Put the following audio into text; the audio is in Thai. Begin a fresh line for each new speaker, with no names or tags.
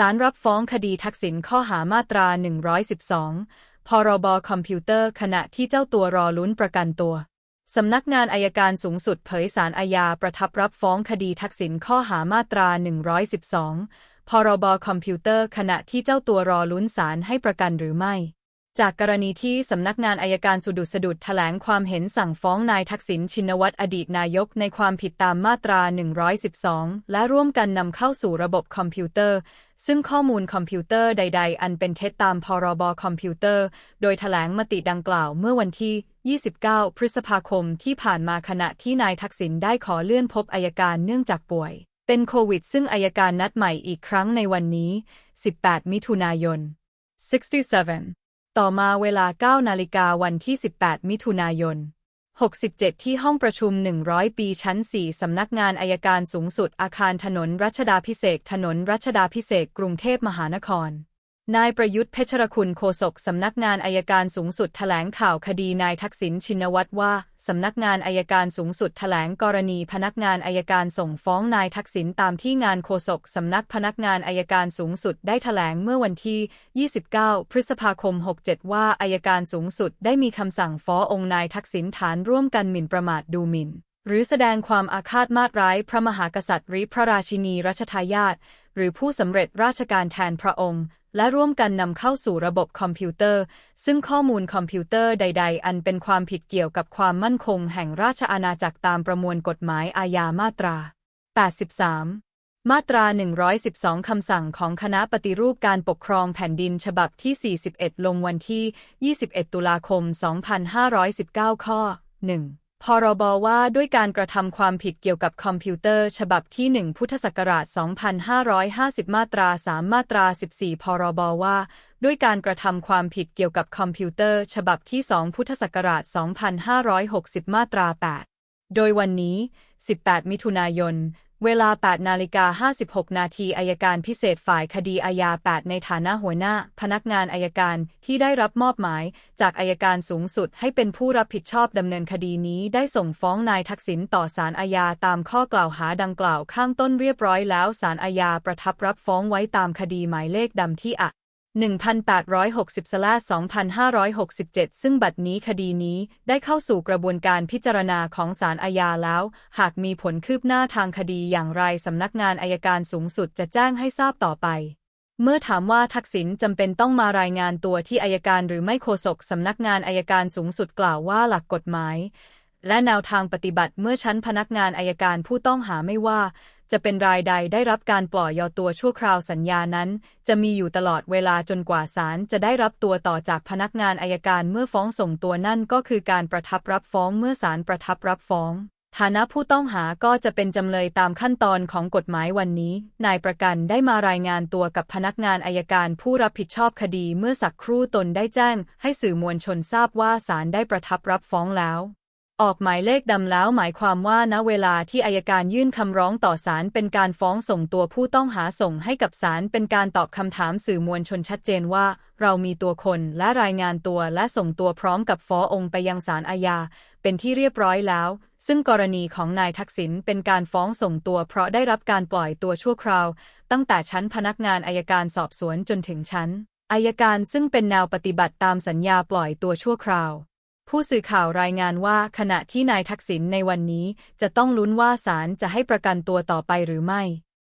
ศาลรับฟ้องคดีทักษิณข้อหามาตรา 112 พรบคอมพิวเตอร์ขณะที่เจ้าตัวรอลุ้นประกันตัว สำนักงานอายการสูงสุดเผยสารอาญาประทับรับฟ้องคดีทักษิณข้อหามาตรา 112 พรบคอมพิวเตอร์ขณะที่เจ้าตัวรอลุ้นศาลให้ประกันหรือไม่ จากกรณีที่สำนักงานอายการสุดุสดุดแถลงความเห็นสั่งฟ้องนายทักษิณชินวัตรอดีตนายกในความผิดตามมาตรา 112 และร่วมกันนำเข้าสู่ระบบคอมพิวเตอร์ ซึ่งข้อมูลคอมพิวเตอร์ใด ๆ อันเป็นเท็จตามพรบคอมพิวเตอร์ โดยแถลงมติดังกล่าวเมื่อวันที่ 29 พฤษภาคมที่ผ่านมาขณะที่นายทักษิณได้ขอเลื่อนพบอายการเนื่องจากป่วย เป็นโควิด ซึ่งอายการนัดใหม่อีกครั้งในวันนี้ 18 มิถุนายน 67 ต่อมาเวลา 9 นาฬิกาวันที่ 18 มิถุนายน 67 ที่ห้องประชุม 100 ปีชั้น 4 สำนักงานอายการสูงสุดอาคารถนนรัชดาพิเศษถนนรัชดาพิเศษกรุงเทพมหานคร นายประยุทธ์เพชรคุณโฆษกสำนักงานอายการสูงสุดแถลงข่าวคดีนายทักษิณชินวัตรว่า สำนักงานอายการสูงสุดแถลงกรณีพนักงานอายการส่งฟ้องนายทักษิณตามที่งานโฆษกสำนักพนักงานอายการสูงสุดได้แถลงเมื่อวันที่ 29 พฤษภาคม 67 ว่าอายการสูงสุดได้มีคำสั่งฟ้ององค์นายทักษิณฐานร่วมกันหมิ่นประมาทดูหมิ่นหรือแสดงความอาฆาตมาตร้ายพระมหากษัตริย์หรือพระราชินีรัชทายาทหรือผู้สำเร็จราชการแทนพระองค์ และร่วมกันนำเข้าสู่ระบบคอมพิวเตอร์ ซึ่งข้อมูลคอมพิวเตอร์ใด ๆ อันเป็นความผิดเกี่ยวกับความมั่นคงแห่งราชอาณาจักรตามประมวลกฎหมายอาญามาตรา 83มาตรา 112 คำสั่งของคณะปฏิรูปการปกครองแผ่นดินฉบับที่ 41 ลงวันที่ 21 ตุลาคม 2519 ข้อ 1 พรบว่าด้วยการกระทำความผิดเกี่ยวกับคอมพิวเตอร์ ฉบับที่ 1 พุทธศักราช 2550 มาตรา 3 มาตรา 14 พรบว่า ด้วยการกระทำความผิดเกี่ยวกับคอมพิวเตอร์ ฉบับที่ 2 พุทธศักราช 2560 มาตรา 8 โดยวันนี้ 18 มิถุนายน เวลา 8 นาฬิกา 56 นาทีอายการพิเศษฝ่ายคดีอาญา 8 ในฐานะหัวหน้า พนักงานอายการที่ได้รับมอบหมาย จากอายการสูงสุดให้เป็นผู้รับผิดชอบดำเนินคดีนี้ ได้ส่งฟ้องนายทักษิณต่อศาลอาญาตามข้อกล่าวหาดังกล่าวข้างต้นเรียบร้อยแล้วศาลอาญาประทับรับฟ้องไว้ตามคดีหมายเลขดำที่อะ 1860สลา2567 ซึ่งบัดนี้คดีนี้ได้เข้าสู่กระบวนการพิจารณาของศาลอาญาแล้ว หากมีผลคืบหน้าทางคดีอย่างไรสำนักงานอายการสูงสุดจะแจ้งให้ทราบต่อไป เมื่อถามว่าทักษิณจำเป็นต้องมารายงานตัวที่อายการหรือไม่โฆษกสำนักงานอายการสูงสุดกล่าวว่าหลักกฎหมาย และแนวทางปฏิบัติเมื่อชั้นพนักงานอายการผู้ต้องหาไม่ว่า จะเป็นรายใดได้รับการปล่อยยอตัวชั่วคราวสัญญานั้น จะมีอยู่ตลอดเวลาจนกว่าศาลจะได้รับตัวต่อจากพนักงานอายการเมื่อฟ้องส่งตัวนั่นก็คือการประทับรับฟ้องเมื่อศาลประทับรับฟ้องฐานะผู้ต้องหาก็จะเป็นจำเลยตามขั้นตอนของกฎหมายวันนี้ นายประกันได้มารายงานตัวกับพนักงานอายการผู้รับผิดชอบคดีเมื่อสักครู่ตนได้แจ้ง ให้สื่อมวลชนทราบว่าศาลได้ประทับรับฟ้องแล้ว ออกหมายเลขดำแล้วหมายความว่าณเวลาที่อายการยื่นคำร้องต่อศาลเป็นการฟ้องส่งตัวผู้ต้องหาส่งให้กับศาลเป็นการตอบคำถามสื่อมวลชนชัดเจนว่า เรามีตัวคนและรายงานตัวและส่งตัวพร้อมกับฟ้ององค์ไปยังศาลอาญาเป็นที่เรียบร้อยแล้ว ซึ่งกรณีของนายทักษิณเป็นการฟ้องส่งตัวเพราะได้รับการปล่อยตัวชั่วคราว ตั้งแต่ชั้นพนักงานอายการสอบสวนจนถึงชั้นอายการซึ่งเป็นแนวปฏิบัติตามสัญญาปล่อยตัวชั่วคราว ผู้สื่อข่าวรายงานว่าขณะที่นายทักษิณในวันนี้จะต้องลุ้นว่าศาลจะให้ประกันตัวต่อไปหรือไม่